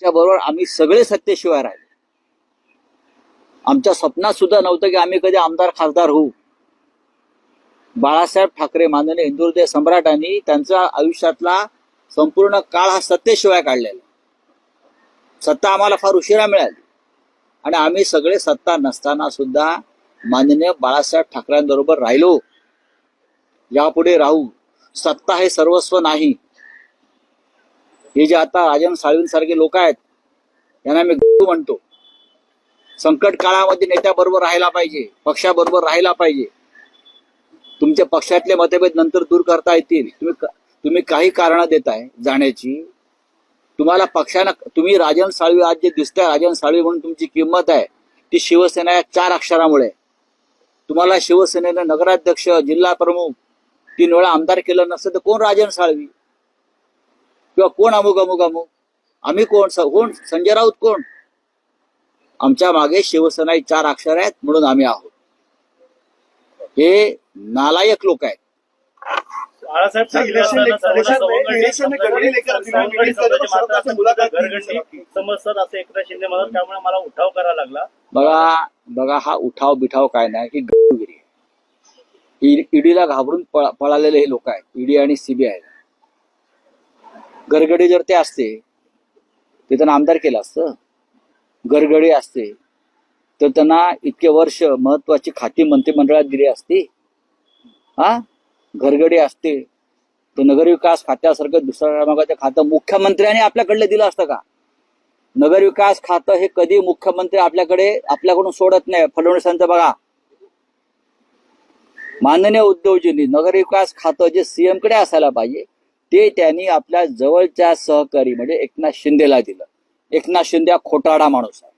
त्याच्याबरोबर आम्ही सगळे सत्तेशिवाय राहिले. आमच्या स्वप्नात सुद्धा नव्हतं की आम्ही कधी आमदार खासदार होऊ. बाळासाहेब ठाकरे माननीय हिंदुहृदय सम्राटांनी त्यांचा आयुष्यातला संपूर्ण काळ हा सत्तेशिवाय काढलेला. सत्ता आम्हाला फार उशिरा मिळाली. आणि आम्ही सगळे सत्ता नसताना सुद्धा माननीय बाळासाहेब ठाकरेंबरोबर राहिलो. यापुढे राहू. सत्ता हे सर्वस्व नाही. हे जे आता राजन साळवींसारखे लोक आहेत त्यांना मी गुरु म्हणतो. संकट काळामध्ये नेत्याबरोबर राहायला पाहिजे पक्षाबरोबर राहायला पाहिजे. तुमच्या पक्षातले मतभेद नंतर दूर करता येतील. तुम्ही तुम्ही काही कारण देताय जाण्याची. तुम्हाला पक्षानं तुम्ही राजन साळवी आज जे दिसताय राजन साळवी म्हणून तुमची किंमत आहे ती शिवसेना या चार अक्षरामुळे. तुम्हाला शिवसेनेनं नगराध्यक्ष जिल्हा प्रमुख तीन वेळा आमदार केलं नसतं तर कोण राजन साळवी? किंवा कोण अमुक अमुक अमुक? आम्ही कोण? स- कोण? संजय राऊत कोण? आमच्या मागे शिवसेना ही चार अक्षर आहेत म्हणून आम्ही आहोत. हे नालायक लोक आहेत. बघा बघा हा उठाव बिठाव काय नाही की गडगिरी ईडीला घाबरून पळ- पळालेले हे लोक आहेत ईडी आणि सीबीआय. गरगडी जर ते असते ते त्यांना आमदार केलं असतं. गरगडी असते. तर त्यांना इतके वर्ष महत्वाची खाती मंत्रिमंडळात दिली असती. हा? घरगडे असते. तर नगरविकास खात्यासारखं दुसऱ्या क्रमांकाचं खातं मुख्यमंत्र्यांनी आपल्याकडलं दिलं असतं का? नगरविकास खातं हे कधी मुख्यमंत्री आपल्याकडे आपल्याकडून सोडत नाही. फडणवीसांचं बघा. माननीय उद्धवजींनी नगरविकास खातं जे सीएमकडे असायला पाहिजे ते त्यांनी आपल्या जवळच्या सहकारी म्हणजे एकनाथ शिंदेला दिलं. एकनाथ शिंदे हा खोटाडा माणूस आहे.